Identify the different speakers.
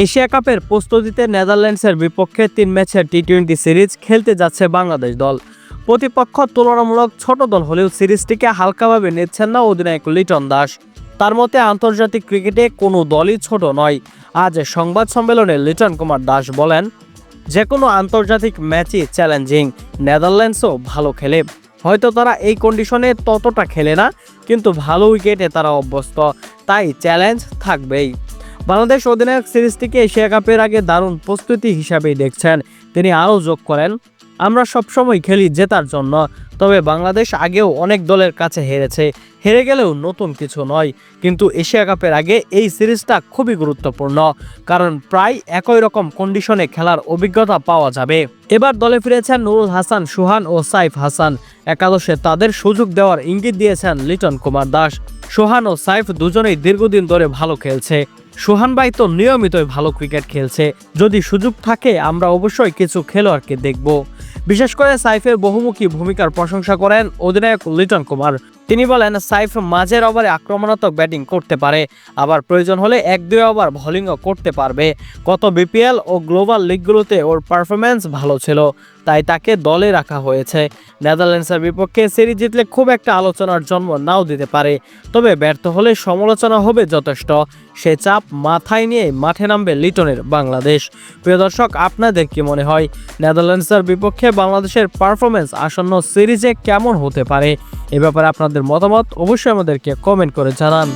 Speaker 1: Asia কাপের প্রস্তুতিতে নেদারল্যান্ডসের বিপক্ষে তিন ম্যাচের টি টোয়েন্টি সিরিজ খেলতে যাচ্ছে বাংলাদেশ দল। প্রতিপক্ষ তুলনামূলক ছোট দল হলেও সিরিজটিকে হালকাভাবে নিচ্ছেন না অধিনায়ক লিটন দাস। তার মতে আন্তর্জাতিক ক্রিকেটে কোনো দলই ছোট নয়। আজ সংবাদ সম্মেলনে লিটন কুমার দাস বলেন যে কোনো আন্তর্জাতিক ম্যাচই চ্যালেঞ্জিং, নেদারল্যান্ডসও ভালো খেলে। হয়তো তারা এই কন্ডিশনে ততটা খেলে না, কিন্তু ভালো উইকেটে তারা অভ্যস্ত। তাই চ্যালেঞ্জ থাকবেই। বাংলাদেশ অধিনায়ক সিরিজটিকে এশিয়া কাপের আগে দারুণ প্রস্তুতি হিসাবেই দেখছেন। তিনি আরও যোগ করেন, আমরা সবসময় খেলি জেতার জন্য, তবে বাংলাদেশ আগেও অনেক দলের কাছে হেরেছে। হেরে গেলেও নতুন কিছু নয়। কিন্তু এশিয়া কাপের আগে এই সিরিজটা খুবই গুরুত্বপূর্ণ, কারণ প্রায় একই রকম কন্ডিশনে খেলার অভিজ্ঞতা পাওয়া যাবে। এবার দলে ফিরেছেন নুরুল হাসান, সুহান ও সাইফ হাসান। একাদশে তাদের সুযোগ দেওয়ার ইঙ্গিত দিয়েছেন লিটন কুমার দাস। সোহান ও সাইফ দুজনেই দীর্ঘদিন ধরে ভালো খেলছে। সোহান ভাই তো নিয়মিতই ভালো ক্রিকেট খেলছে। যদি সুযোগ থাকে, আমরা অবশ্যই কিছু খেলোয়াড়কে দেখব। বিশেষ করে সাইফের বহুমুখী ভূমিকার প্রশংসা করেন অধিনায়ক লিটন কুমার। তিনি বলেন, সাইফ মাঝের ওভারে আক্রমণাত্মক ব্যাটিং করতে পারে, আবার প্রয়োজন হলে এক দুই ওভার বোলিংও করতে পারবে। গত বিপিএল ও গ্লোবাল লিগগুলোতে ওর পারফরমেন্স ভালো ছিল, তাই তাকে দলে রাখা হয়েছে। নেদারল্যান্ডসের বিপক্ষে সিরিজ জিতলে খুব একটা আলোচনার জন্ম নাও দিতে পারে, তবে ব্যর্থ হলে সমালোচনা হবে যথেষ্ট। সে চাপ মাথায় নিয়ে মাঠে নামবে লিটনের বাংলাদেশ। প্রিয় দর্শক, আপনাদের কি মনে হয়? নেদারল্যান্ডসের বিপক্ষে বাংলাদেশের পারফরমেন্স আসন্ন সিরিজে কেমন হতে পারে? এ ব্যাপারে আপনাদের মতামত অবশ্যই আমাদেরকে কমেন্ট করে জানান।